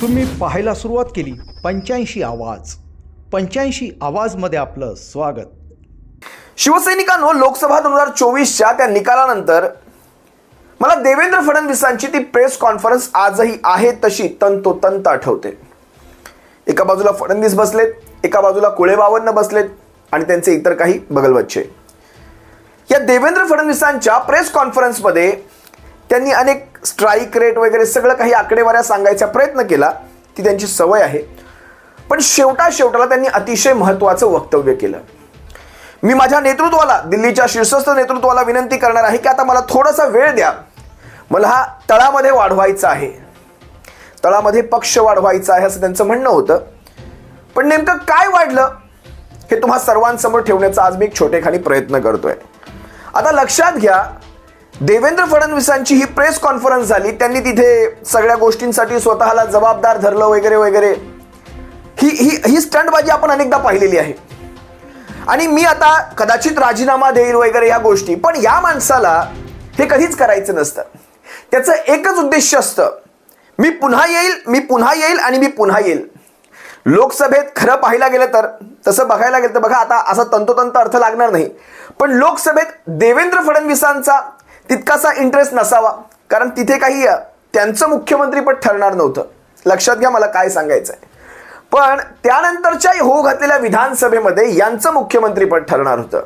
तुम्ही पाहायला सुरुवात केली. पंच्याऐंशी आवाज. पंच्याऐंशी आवाजमध्ये आपलं स्वागत. शिवसैनिकांनो लोकसभा दोन हजार चोवीसच्या त्या निकालानंतर मला देवेंद्र फडणवीसांची ती प्रेस कॉन्फरन्स आजही आहे तशी तंतोतंत आठवते. एका बाजूला फडणवीस बसलेत एका बाजूला कुळेबावन्न बसलेत आणि त्यांचे इतर काही बगलबच्चे. या देवेंद्र फडणवीसांच्या प्रेस कॉन्फरन्समध्ये त्यांनी अनेक स्ट्राईक रेट वगैरे सगळं काही आकडेवाऱ्या सांगायचा प्रयत्न केला ती त्यांची सवय आहे. पण शेवटा शेवटाला त्यांनी अतिशय महत्त्वाचं वक्तव्य केलं. मी माझ्या नेतृत्वाला दिल्लीच्या शीर्षस्थ नेतृत्वाला विनंती करणार आहे की आता मला थोडासा वेळ द्या. मला हा तळामध्ये वाढवायचा आहे. तळामध्ये पक्ष वाढवायचा आहे असं त्यांचं म्हणणं होतं. पण नेमकं काय वाढलं हे तुम्हा सर्वांसमोर ठेवण्याचा आज मी एक छोटेखानी प्रयत्न करतोय. आता लक्षात घ्या देवेंद्र फडणवीसांची ही प्रेस कॉन्फरन्स झाली त्यांनी तिथे सगळ्या गोष्टींसाठी स्वतःला जबाबदार धरलं वगैरे वगैरे. ही ही ही स्टंटबाजी आपण अनेकदा पाहिलेली आहे. आणि मी आता कदाचित राजीनामा देईल वगैरे या गोष्टी पण या माणसाला हे कधीच करायचं नसतं. त्याचं एकच उद्देश असतं मी पुन्हा येईल मी पुन्हा येईल आणि मी पुन्हा येईल. लोकसभेत खरं पाहायला गेलं तर तसं बघायला गेलं तर बघा आता असा तंतोतंत अर्थ लागणार नाही. पण लोकसभेत देवेंद्र फडणवीसांचा तितकासा इंटरेस्ट नसावा. कारण तिथे काही त्यांचं मुख्यमंत्रीपद ठरणार नव्हतं. लक्षात घ्या मला काय सांगायचं आहे पण त्यानंतरच्या हो घातलेल्या विधानसभेमध्ये यांचं मुख्यमंत्रीपद ठरणार होतं.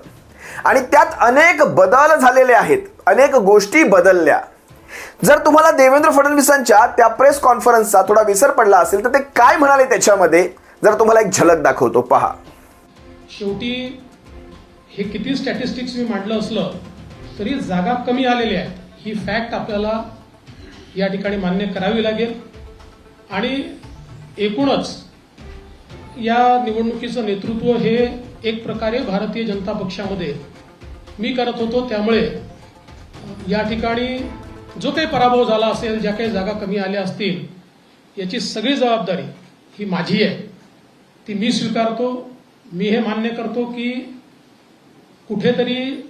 आणि त्यात अनेक बदल झालेले आहेत. अनेक गोष्टी बदलल्या. जर तुम्हाला देवेंद्र फडणवीसांच्या त्या प्रेस कॉन्फरन्सचा थोडा विसर पडला असेल तर ते काय म्हणाले त्याच्यामध्ये? जर तुम्हाला एक झलक दाखवतो पहा. शेवटी हे किती स्टॅटिस्टिक्स मी मांडलं असलं तरी जागा कमी आलेल्या आहेत ही फॅक्ट आपल्याला या ठिकाणी मान्य करावी लागेल. आणि एकूणच या निवडणुकीचं नेतृत्व हे एक प्रकारे भारतीय जनता पक्षामध्ये मी करत होतो. त्यामुळे या ठिकाणी जो काही पराभव झाला असेल ज्या काही जागा कमी आल्या असतील याची सगळी जबाबदारी ही माझी आहे. ती मी स्वीकारतो. मी हे मान्य करतो की कुठेतरी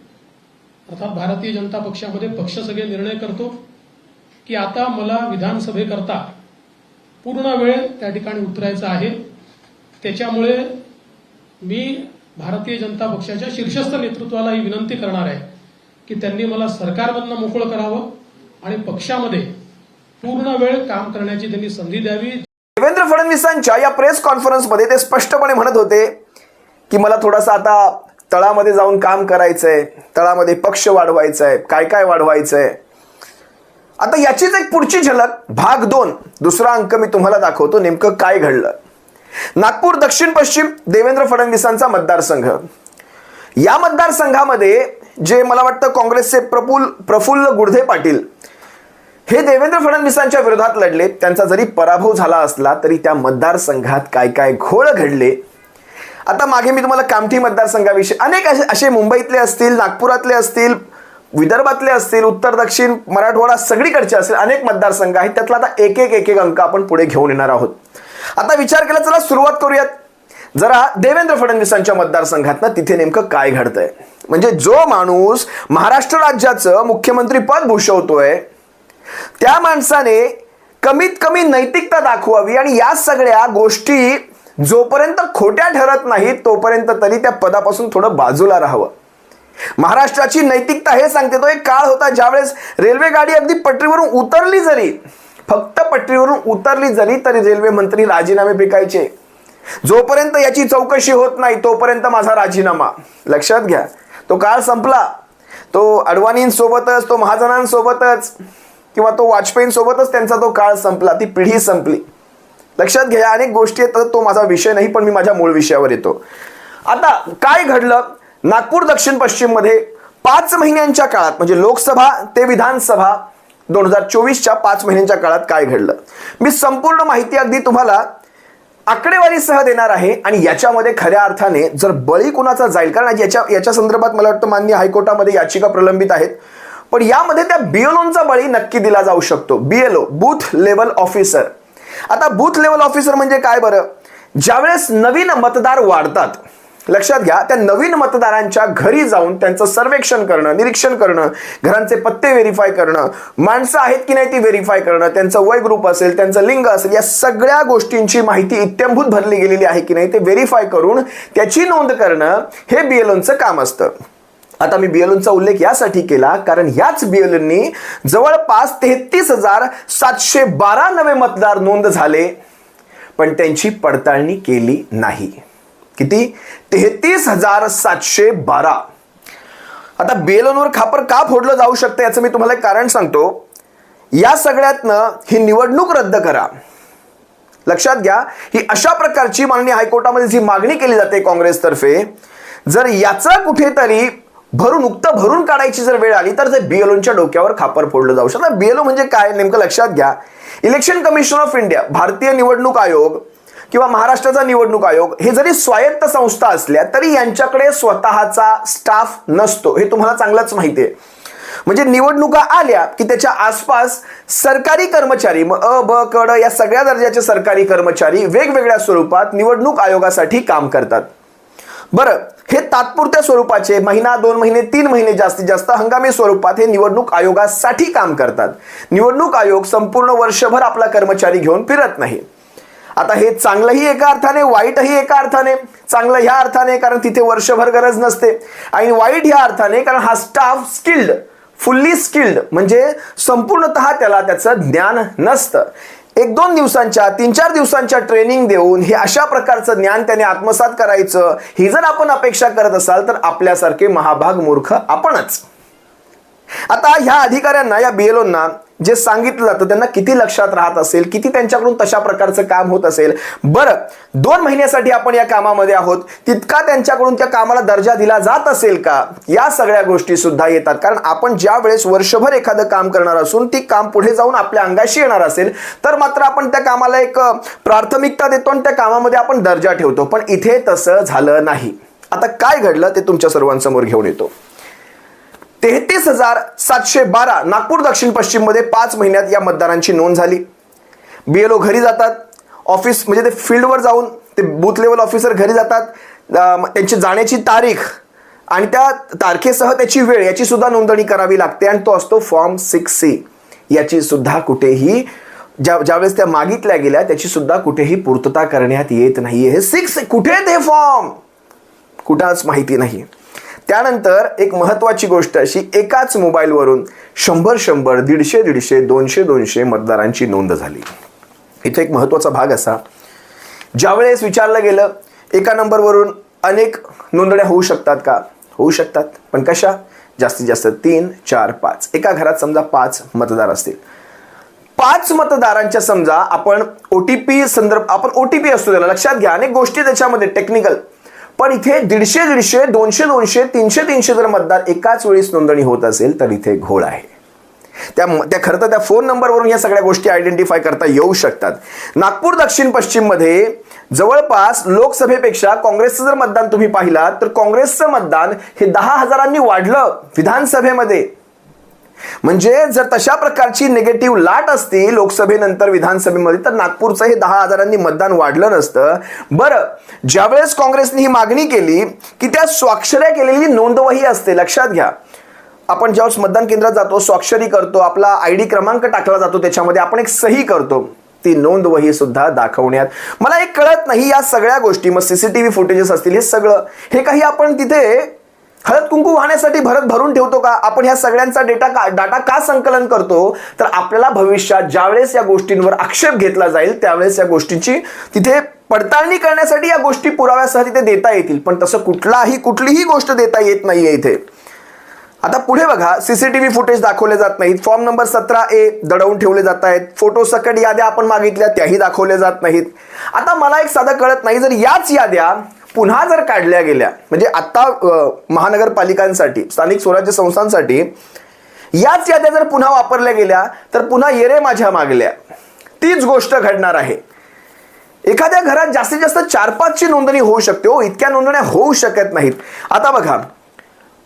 अर्थात भारतीय जनता पक्षामध्ये पक्ष सगळे निर्णय करतो की आता मला विधानसभेकरता पूर्ण वेळ त्या ठिकाणी उतरायचा आहे. त्याच्यामुळे मी भारतीय जनता पक्षाच्या शीर्षस्थ नेतृत्वाला ही विनंती करणार आहे की त्यांनी मला सरकारमधनं मोकळं करावं आणि पक्षामध्ये पूर्ण वेळ काम करण्याची त्यांनी संधी द्यावी. देवेंद्र फडणवीसांच्या या प्रेस कॉन्फरन्समध्ये ते स्पष्टपणे म्हणत होते की मला थोडासा आता तळामध्ये जाऊन काम करायचंय तळामध्ये पक्ष वाढवायचा आहे काय काय वाढवायचं आहे आता याचीच एक पुढची झलक भाग दोन दुसरा अंक मी तुम्हाला दाखवतो नेमकं काय घडलं. नागपूर दक्षिण पश्चिम देवेंद्र फडणवीसांचा मतदारसंघ. या मतदारसंघामध्ये जे मला वाटतं काँग्रेसचे प्रफुल प्रफुल्ल गुडधे पाटील हे देवेंद्र फडणवीसांच्या विरोधात लढले. त्यांचा जरी पराभव झाला असला तरी त्या मतदारसंघात काय काय घोळ घडले आता मागे मी तुम्हाला कामठी मतदारसंघाविषयी अनेक असे असे मुंबईतले असतील नागपुरातले असतील विदर्भातले असतील उत्तर दक्षिण मराठवाडा सगळीकडचे असतील अनेक मतदारसंघ आहेत. त्यातला आता एक एक एक एक अंक आपण पुढे घेऊन येणार आहोत. आता विचार केला चला सुरुवात करूयात. जरा देवेंद्र फडणवीसांच्या मतदारसंघात ना तिथे नेमकं काय घडतंय? म्हणजे जो माणूस महाराष्ट्र राज्याचं मुख्यमंत्री पद भूषवतोय त्या माणसाने कमीत कमी नैतिकता दाखवावी आणि या सगळ्या गोष्टी जोपर्यंत खोट्या ठरत नाहीत तोपर्यंत तरी त्या पदापासून थोडं बाजूला राहावं. महाराष्ट्राची नैतिकता हे सांगते तो एक काळ होता ज्यावेळेस रेल्वे गाडी अगदी पटरीवरून उतरली जरी फक्त पटरीवरून उतरली जरी तरी रेल्वे मंत्री राजीनामे पिकायचे जोपर्यंत याची चौकशी होत नाही तोपर्यंत माझा राजीनामा. लक्षात घ्या तो काळ संपला. तो अडवाणींसोबतच तो महाजनांसोबतच किंवा तो वाजपेयींसोबतच त्यांचा तो काळ संपला ती पिढी संपली. लक्षात घ्या अनेक गोष्टी आहेत तर तो माझा विषय नाही पण मी माझ्या मूळ विषयावर येतो. आता काय घडलं? नागपूर दक्षिण पश्चिममध्ये पाच महिन्यांच्या काळात म्हणजे लोकसभा ते विधानसभा दोन हजार चोवीसच्या पाच महिन्यांच्या काळात काय घडलं? मी संपूर्ण माहिती अगदी तुम्हाला आकडेवारीसह देणार आहे आणि याच्यामध्ये खऱ्या अर्थाने जर बळी कुणाचा जाईल कारण याच्या याच्या संदर्भात मला वाटतं मान्य हायकोर्टामध्ये याचिका प्रलंबित आहेत पण यामध्ये त्या बीएलओंचा बळी नक्की दिला जाऊ शकतो. बीएलओ बूथ लेवल ऑफिसर आता बूथ लेवल ऑफिसर म्हणजे काय बरं? ज्यावेळेस नवीन मतदार वाढतात लक्षात घ्या त्या नवीन मतदारांच्या घरी जाऊन त्यांचं सर्वेक्षण करणं निरीक्षण करणं घरांचे पत्ते व्हेरीफाय करणं माणसं आहेत की नाही ती व्हेरीफाय करणं त्यांचं वय ग्रुप असेल त्यांचं लिंग असेल या सगळ्या गोष्टींची माहिती इत्यंभूत भरली गेलेली आहे की नाही ते व्हेरीफाय करून त्याची नोंद करणं हे बीएलओचं काम असतं. आता मी बीएलओंचा उल्लेख यासाठी केला कारण ह्याच बीएलओंनी जवळपास तेहतीस हजार सातशे बारा नवे मतदार नोंद झाले पण त्यांची पडताळणी केली नाही. किती? तेहतीस हजार सातशे बारा. आता बेलोनवर खापर का फोडलं जाऊ शकतं याचं मी तुम्हाला एक कारण सांगतो. या सगळ्यातनं ही निवडणूक रद्द करा. लक्षात घ्या ही अशा प्रकारची माननीय हायकोर्टामध्ये जी मागणी केली जाते काँग्रेसतर्फे जर याचा कुठेतरी भरून उक्त भरून काढायची जर वेळ आली तर ते बीएलओच्या डोक्यावर खापर फोडलं जाऊ शकतं. बीएलओ म्हणजे काय? नेमकं लक्षात घ्या. इलेक्शन कमिशन ऑफ इंडिया भारतीय निवडणूक आयोग किंवा महाराष्ट्राचा निवडणूक आयोग हे जरी स्वायत्त संस्था असल्या तरी यांच्याकडे स्वतःचा स्टाफ नसतो. हे तुम्हाला चांगलंच माहिती आहे. म्हणजे निवडणुका आल्या की त्याच्या आसपास सरकारी कर्मचारी मग अ ब कड या सगळ्या दर्जाचे सरकारी कर्मचारी वेगवेगळ्या स्वरूपात निवडणूक आयोगासाठी काम करतात. बरं हे तात्पुरत्या स्वरूपाचे महिना दोन महिने तीन महिने जास्तीत जास्त हंगामी स्वरूपात हे निवडणूक आयोगासाठी काम करतात. निवडणूक आयोग संपूर्ण वर्षभर आपला कर्मचारी घेऊन फिरत नाही. आता हे चांगलंही एका अर्थाने वाईटही एका अर्थाने चांगलं ह्या अर्थाने कारण तिथे वर्षभर गरज नसते. आणि वाईट ह्या अर्थाने कारण हा स्टाफ स्किल्ड फुल्ली स्किल्ड म्हणजे संपूर्णतः त्याला त्याचं ज्ञान नसतं. एक दोन दिवसांच्या तीन चार दिवसांच्या ट्रेनिंग देऊन हे अशा प्रकारचं ज्ञान त्याने आत्मसात करायचं ही जर आपण अपेक्षा करत असाल तर आपल्यासारखे महाभाग मूर्ख आपणच. आता ह्या अधिकाऱ्यांना या बीएलओंना जे सांगितलं जातं त्यांना किती लक्षात राहत असेल किती त्यांच्याकडून तशा प्रकारचं काम होत असेल. बरं दोन महिन्यासाठी आपण या कामामध्ये आहोत. तितका त्यांच्याकडून त्या कामाला दर्जा दिला जात असेल का? या सगळ्या गोष्टी सुद्धा येतात. कारण आपण ज्या वेळेस वर्षभर एखादं काम करणार असून ती काम पुढे जाऊन आपल्या अंगाशी येणार असेल तर मात्र आपण त्या कामाला एक प्राथमिकता देतो आणि त्या कामामध्ये आपण दर्जा ठेवतो. पण इथे तसं झालं नाही. आता काय घडलं ते तुमच्या सर्वांसमोर घेऊन येतो. तेहतीस हजार सातशे बारा नागपूर दक्षिण पश्चिममध्ये पाच महिन्यात या मतदारांची नोंद झाली. बी एल ओ घरी जातात. ऑफिस म्हणजे ते फील्डवर जाऊन ते बूथ लेवल ऑफिसर घरी जातात. त्यांची जाण्याची तारीख आणि त्या तारखेसह त्याची वेळ याची सुद्धा नोंदणी करावी लागते आणि तो असतो फॉर्म सिक्स सी याची सुद्धा कुठेही ज्या ज्यावेळेस त्या मागितल्या गेल्या त्याची सुद्धा कुठेही पूर्तता करण्यात येत नाहीये. हे सिक्स कुठे ते फॉर्म कुठाच माहिती नाही. त्यानंतर एक महत्वाची गोष्ट अशी एकाच मोबाईलवरून शंभर शंभर दीडशे दीडशे दोनशे दोनशे मतदारांची नोंद झाली. इथे एक महत्त्वाचा भाग असा. ज्यावेळेस विचारलं गेलं एका नंबरवरून अनेक नोंदण्या होऊ शकतात का? होऊ शकतात. पण कशा? जास्तीत जास्त तीन चार पाच. एका घरात समजा पाच मतदार असतील. पाच मतदारांच्या समजा आपण ओ टी पी संदर्भ आपण ओ टी पी असतो त्याला लक्षात घ्या. अनेक गोष्टी त्याच्यामध्ये टेक्निकल. पण इथे दीडशे दीडशे दोनशे दोनशे तीनशे तीनशे जर मतदार एकाच वेळेस नोंदणी होत असेल तर इथे घोळ आहे. त्या त्या खरं तर त्या फोन नंबरवरून या सगळ्या गोष्टी आयडेंटिफाय करता येऊ शकतात. नागपूर दक्षिण पश्चिममध्ये जवळपास लोकसभेपेक्षा काँग्रेसचं जर मतदान तुम्ही पाहिलात तर काँग्रेसचं मतदान हे दहा हजारांनी वाढलं विधानसभेमध्ये. म्हणजे जर तशा प्रकारची निगेटिव्ह लाट असती लोकसभेनंतर विधानसभेमध्ये तर नागपूरचं हे दहा हजारांनी मतदान वाढलं नसतं. बरं ज्यावेळेस काँग्रेसने ही मागणी केली की त्या स्वाक्षऱ्या केलेली नोंदवही असते. लक्षात घ्या. आपण ज्यावेळेस मतदान केंद्रात जातो स्वाक्षरी करतो आपला आय डी क्रमांक टाकला जातो त्याच्यामध्ये आपण एक सही करतो. ती नोंदवही सुद्धा दाखवण्यात. मला एक कळत नाही या सगळ्या गोष्टी मग सीसीटीव्ही फुटेजेस असतील हे सगळं. हे काही आपण तिथे हळद कुंकू वाहण्यासाठी भरत भरून ठेवतो का? आपण ह्या सगळ्यांचा डेटा का डाटा का संकलन करतो? तर आपल्याला भविष्यात ज्यावेळेस या गोष्टींवर आक्षेप घेतला जाईल त्यावेळेस या गोष्टींची तिथे पडताळणी करण्यासाठी या गोष्टी पुराव्यासह तिथे देता येतील. पण तसं कुठलाही कुठलीही गोष्ट देता येत नाहीये इथे. आता पुढे बघा सीसीटीव्ही फुटेज दाखवले जात नाहीत. फॉर्म नंबर सतरा ए दडवून ठेवले जात आहेत. फोटो सकट याद्या आपण मागितल्या त्याही दाखवल्या जात नाहीत. आता मला एक साधं कळत नाही जर याच याद्या पुन्हा जर काढल्या गेल्या म्हणजे आता महानगरपालिकांसाठी स्थानिक स्वराज्य संस्थांसाठी याच याद्या जर पुन्हा वापरल्या गेल्या तर पुन्हा येरे माझ्या मागल्या. तीच गोष्ट घडणार आहे. एखाद्या घरात जास्तीत जास्त चार पाचची नोंदणी होऊ शकते हो इतक्या नोंदण्या होऊ शकत नाहीत. आता बघा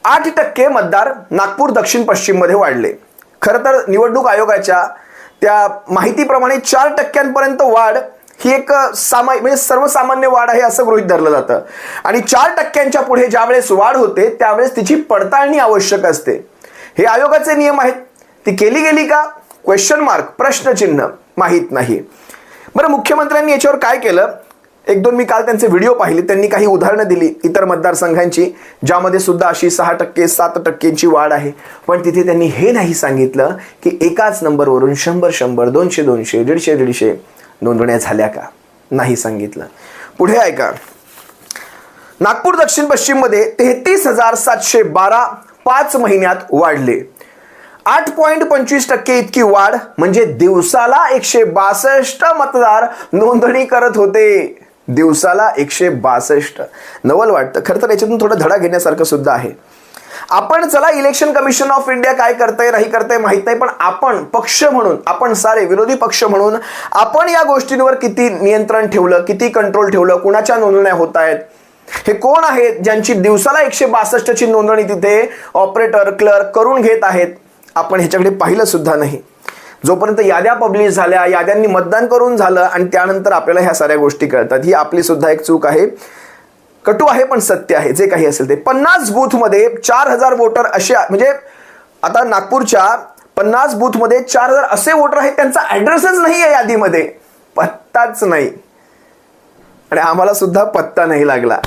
आठ टक्के मतदार नागपूर दक्षिण पश्चिममध्ये वाढले. खरं तर निवडणूक आयोगाच्या त्या माहितीप्रमाणे चार टक्क्यांपर्यंत वाढ ही एक सामाय म्हणजे सर्वसामान्य वाढ आहे असं गृहित धरलं जातं. आणि चार टक्क्यांच्या पुढे ज्यावेळेस वाढ होते त्यावेळेस तिची पडताळणी आवश्यक असते. हे आयोगाचे नियम आहेत. ती केली गेली का? क्वेश्चन मार्क प्रश्नचिन्ह माहीत नाही. बरं मुख्यमंत्र्यांनी याच्यावर काय केलं? एक दोन मी काल त्यांचे व्हिडिओ पाहिले. त्यांनी काही उदाहरणं दिली इतर मतदारसंघांची ज्यामध्ये सुद्धा अशी सहा टक्के सात टक्केची वाढ आहे. पण तिथे त्यांनी हे नाही सांगितलं की एकाच नंबरवरून शंभर शंभर दोनशे दोनशे दीडशे दीडशे नोंदण्या झाल्या का? नाही सांगितलं. पुढे ऐका. नागपूर दक्षिण पश्चिममध्ये तेहतीस हजार सातशे बारा पाच महिन्यात वाढले. आठ पॉईंट पंचवीस टक्के इतकी वाढ म्हणजे दिवसाला एकशे बासष्ट मतदार नोंदणी करत होते. दिवसाला एकशे बासष्ट. नवल वाटतं. खरं तर याच्यातून थोडं धडा घेण्यासारखं सुद्धा आहे. आपण चला इलेक्शन कमिशन ऑफ इंडिया काय करतंय नाही करतंय माहीत नाही पण आपण पक्ष म्हणून आपण सारे विरोधी पक्ष म्हणून आपण या गोष्टींवर किती नियंत्रण ठेवलं किती कंट्रोल ठेवलं कुणाच्या नोंदण्या होत आहेत? हे कोण आहेत ज्यांची दिवसाला एकशे बासष्टची नोंदणी तिथे ऑपरेटर क्लर्क करून घेत आहेत? आपण ह्याच्याकडे पाहिलं सुद्धा नाही. जोपर्यंत याद्या पब्लिश झाल्या याद्यांनी मतदान करून झालं आणि त्यानंतर आपल्याला ह्या साऱ्या गोष्टी कळतात. ही आपली सुद्धा एक चूक आहे. कटू आहे पण सत्य आहे जे काही असेल ते. पन्नास बूथमध्ये चार हजार वोटर असे म्हणजे आता नागपूरच्या पन्नास बूथमध्ये चार हजार असे वोटर आहेत त्यांचा ॲड्रेसच नाही आहे यादीमध्ये. पत्ताच नाही. आणि आम्हाला सुद्धा पत्ता नाही लागला.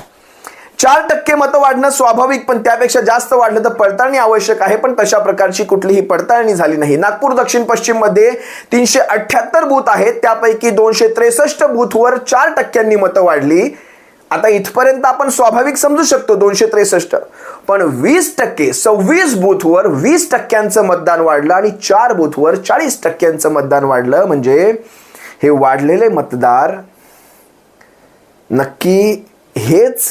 चार टक्के मतं वाढणं स्वाभाविक पण त्यापेक्षा जास्त वाढलं तर पडताळणी आवश्यक आहे पण तशा प्रकारची कुठलीही पडताळणी झाली नाही. नागपूर दक्षिण पश्चिममध्ये तीनशे अठ्ठ्याहत्तर बूथ आहेत त्यापैकी दोनशे त्रेसष्ट बूथवर चार टक्क्यांनी मतं वाढली. आता इथपर्यंत आपण स्वाभाविक समजू शकतो दोनशे त्रेसष्ट. पण वीस टक्के सव्वीस बूथवर वीस टक्क्यांचं मतदान वाढलं आणि चार बूथवर चाळीस टक्क्यांचं मतदान वाढलं. म्हणजे हे वाढलेले मतदार नक्की हेच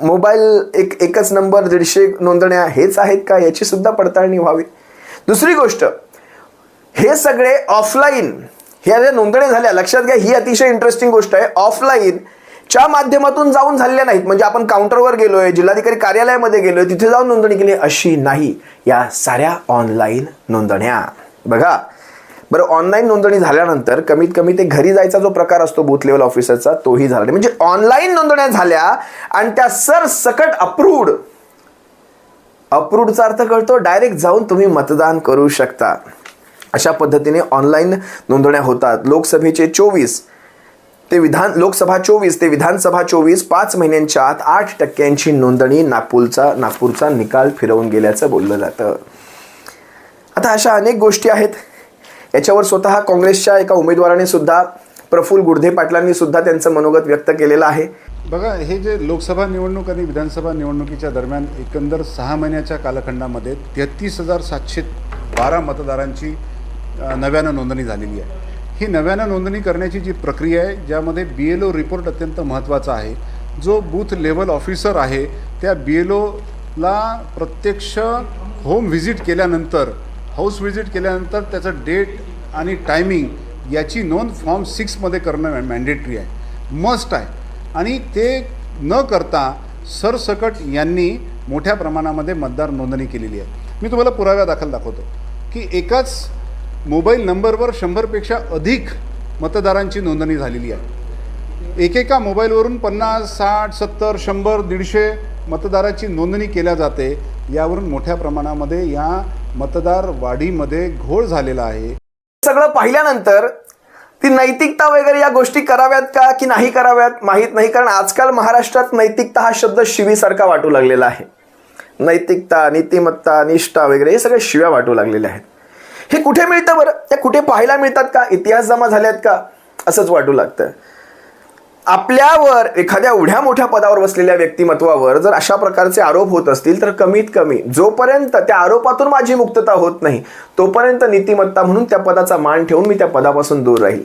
मोबाईल एक एकच नंबर दीडशे नोंदण्या हेच आहेत का? याची सुद्धा पडताळणी व्हावी. दुसरी गोष्ट हे सगळे ऑफलाईन ह्या ज्या नोंदण्या झाल्या. लक्षात घ्या ही अतिशय इंटरेस्टिंग गोष्ट आहे. ऑफलाईन च्या माध्यमातून जाऊन झालेल्या नाहीत. म्हणजे आपण काउंटरवर गेलोय जिल्हाधिकारी कार्यालयामध्ये गेलोय तिथे जाऊन नोंदणी केली. अशी नाही. या साऱ्या ऑनलाईन नोंदण्या. बघा. बरं ऑनलाईन नोंदणी झाल्यानंतर कमीत कमी ते घरी जायचा जो प्रकार असतो बूथ लेवल ऑफिसरचा तोही झाला नाही. म्हणजे ऑनलाईन नोंदण्या झाल्या आणि त्या सर सकट अप्रूव्ड अप्रूव्डचा अर्थ कळतो डायरेक्ट जाऊन तुम्ही मतदान करू शकता. अशा पद्धतीने ऑनलाईन नोंदण्या होतात. लोकसभेचे चोवीस ते विधान लोकसभा चोवीस ते विधानसभा चोवीस पाच महिन्यांच्या आत आठ टक्क्यांची नोंदणी नागपूरचा नागपूरचा निकाल फिरवून गेल्याचं बोललं जातं. आता अशा अनेक गोष्टी आहेत. याच्यावर स्वतः काँग्रेसच्या एका उमेदवाराने सुद्धा प्रफुल्ल गुडधे पाटलांनी सुद्धा त्यांचं मनोगत व्यक्त केलेलं आहे. बघा हे जे लोकसभा निवडणूक आणि विधानसभा निवडणुकीच्या दरम्यान एकंदर सहा महिन्याच्या कालखंडामध्ये तेहतीस हजार सातशे बारा मतदारांची नव्यानं नोंदणी झालेली आहे. ही नव्यानं नोंदणी करण्याची जी प्रक्रिया आहे ज्यामध्ये बी एल ओ रिपोर्ट अत्यंत महत्त्वाचा आहे. जो बूथ लेवल ऑफिसर आहे त्या बी एल ओला प्रत्यक्ष होम व्हिजिट केल्यानंतर हाऊस व्हिजिट केल्यानंतर त्याचं डेट आणि टायमिंग याची नोंद फॉर्म सिक्समध्ये करणं मॅन्डेटरी आहे. मस्ट आहे. आणि ते न करता सरसकट यांनी मोठ्या प्रमाणामध्ये मतदार नोंदणी केलेली आहे. मी तुम्हाला पुराव्या दाखल दाखवतो की एकाच मोबाईल नंबरवर शंभरपेक्षा अधिक मतदारांची नोंदणी झालेली आहे. एकेका मोबाईलवरून पन्नास साठ सत्तर शंभर दीडशे मतदाराची नोंदणी केल्या जाते. यावरून मोठ्या प्रमाणामध्ये या मतदार वाढीमध्ये घोळ झालेला आहे. सगळं पाहिल्यानंतर ती नैतिकता वगैरे या गोष्टी कराव्यात का की नाही कराव्यात माहीत नाही? कारण आजकाल महाराष्ट्रात नैतिकता हा शब्द शिवीसारखा वाटू लागलेला आहे. नैतिकता नीतिमत्ता निष्ठा वगैरे हे सगळे शिव्या वाटू लागलेल्या आहेत. हे कुठे मिळतं बरं? त्या कुठे पाहायला मिळतात का? इतिहास जमा झाल्यात का? असंच वाटू लागतं. आपल्यावर एखाद्या एवढ्या मोठ्या पदावर बसलेल्या व्यक्तिमत्वावर जर अशा प्रकारचे आरोप होत असतील तर कमीत कमी जोपर्यंत त्या आरोपातून माझी मुक्तता होत नाही तोपर्यंत नीतिमत्ता म्हणून त्या पदाचा मान ठेवून मी त्या पदापासून दूर राहील.